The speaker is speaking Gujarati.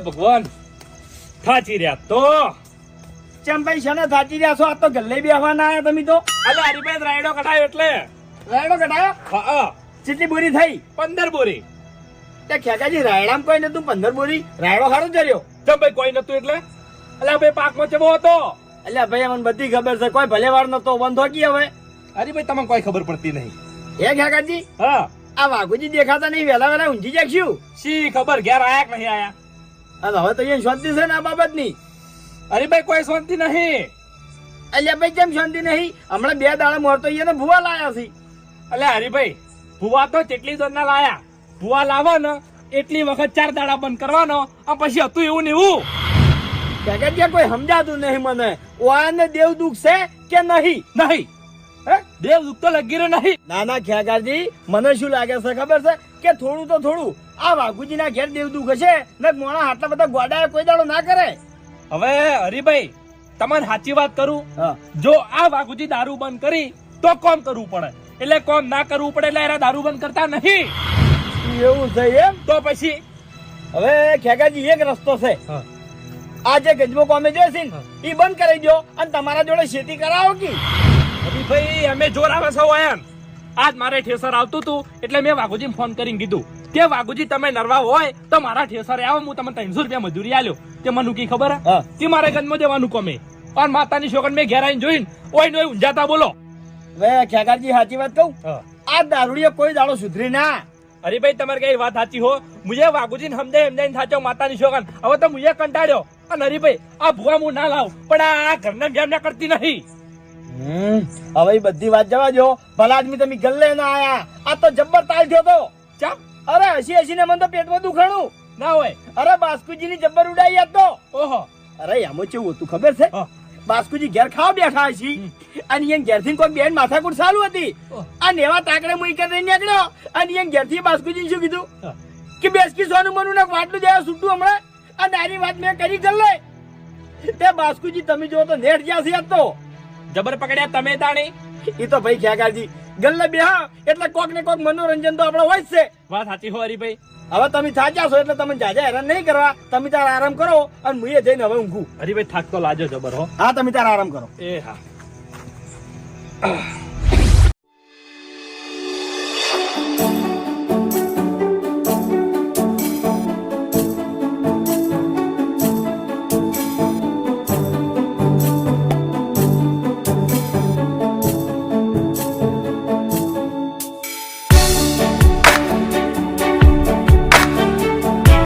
ભગવાન. થાચી રહ્યા તો? ચંપાઈ શને થાચી રહ્યા છો? આ તો ગલ્લે બી આવવાના આવ્યા તમે તો. અલે હરીભાઈ રાયડો કઢાયો એટલે. રાયડો કઢાયો? હા કેટલી બોરી થઈ. પંદર બોરી. તે ખેકાજી રાયડામ કોઈ નતું પંદર બોરી. રાયડો ખાડો ચર્યો ચંપાઈ કોઈ નતું એટલે? અલે ભાઈ પાકમાં ચબો હતો? અલ્યા ભાઈ મને બધી ખબર છે. કોઈ ભલે વાર નતો બંધો કી હવે. અરે ભાઈ તમને કોઈ ખબર પડતી નહીં. હે ખેકાજી હા. આ વાઘુજી દેખાતા નહીં વેલા વેલા ઊંઘી જાગશું શી ખબર? ઘેર આયા કે નહીં આયા? અને હવે તો અહીંયા શાંતિ છે ને આ બાબતની. હરીભાઈ કોઈ શાંતિ નહીં. એટલે ભાઈ કેમ શાંતિ નહીં? હમણાં બે દાડા મોરતો અહીંયા ને ભૂવા લાયા છે. એટલે હરીભાઈ ભુવા તો કેટલી દોર ના લાયા. ભૂવા લાવો ને એટલી વખત ચાર દાડા બંધ કરવાનો આ પછી હતું એવું ને એવું. કે કોઈ સમજાતું નહીં મને. ઓને દેવ દુઃખ છે કે નહીં? નહીં. દેવ દુઃખ તો લગી રહ્યો નહીં. નાના ખ્યાગારજી મને શું લાગે છે ખબર છે કે થોડું તો થોડું. આ વાઘુજી ના ઘેર દેવ દુઃખ હશે ને મોણા આટલા બધા ગોડા કોઈ દાડો ના કરે. હવે હરિભાઈ તમારે સાચી વાત કરું. જો આ વાઘુજી દારૂ બંધ કરી તો કોમ કરવું પડે. એટલે કોમ ના કરવું પડે એટલે એના દારૂ બંધ કરતા નહીં. એવું છે એમ? તો પછી? હવે ખેગાજી એક રસ્તો છે. આ જે ગજબો કોમે જોઈશે એ બંધ કરી દો અને તમારા જોડે ખેતી કરાવો કે? હરીભાઈ અમે જોર આવે છે હોય આજ મારે ઠેસર આવતું હતું એટલે મેં વાઘુજી ફોન કરીને કીધું કે વાઘુજી તમે નરવા હોય તો મારા ઠેસરે આવો હું તમને ત્રણસો રૂપિયા મજૂરી આલ્યો. તે મને કી ખબર હે? મારે ગંજમાં જવાનું કોમે? પણ માતાની શોકન મેં ઘેર આવીને જોઈને ઓય નો ઊંઝાતા બોલો. હવે ખેગાજી સાચી વાત કહું? આ દારૂડીએ કોઈ દાડો સુધરી ના. હરીભાઈ તમારે કઈ વાત સાચી હો. મુજે વાઘુજી ને સમજાય સમજાય સાચો માતાની શોકન. હવે તો મુજે કંટાળ્યો. અને હરીભાઈ આ ભૂવા હું ના લાવ. પણ આ ઘરના ના કરતી નહીં. હવે બધી વાત જવા દો ભલા આદમી તમે ગલ્લે ના આયા. આ તો જબ્બર તાલ થયો તો. ચાપ અરે હસી હસીને મને તો પેટમાં દુખાણું. ના હોય. અરે બાસ્કુજી ની જબ્બર ઉડાઈ તો. ઓહો. અરે એમાં કેવું હતું ખબર છે. બાસ્કુજી ઘેર ખાવા બેઠા હશી. અને એમ ઘેરથી કોઈ બેન માથાકૂટ ચાલુ હતી. અને એવા તાકડે મુઈ કરીને નીકળ્યો. અને એમ ઘેરથી બાસ્કુજી શું કીધું? કે બેસકી સોનું મનું ને વાટલું દેવા છૂટું હમણાં. અને આની વાત મેં કરી ગલ્લે. તે બાસ્કુજી તમે જો તો નેટ જ્યાં છે તો. જબર પકડ્યા તમે તાણી? એ તો ભાઈ ખ્યાગાજી ગલ્લે બેહા એટલે કોક ને કોક મનોરંજન તો આપણે હોય જ છે. વાત સાચી હો હરીભાઈ હવે તમે થાક્યા છો એટલે તમે જાજા હેરાન નહીં કરવા. તમે તાર આરામ કરો અને મુએ જઈને હવે ઊંઘું. હરીભાઈ થાક તો લાજો જબર હો. હા તમે તાર આરામ કરો. એ હા.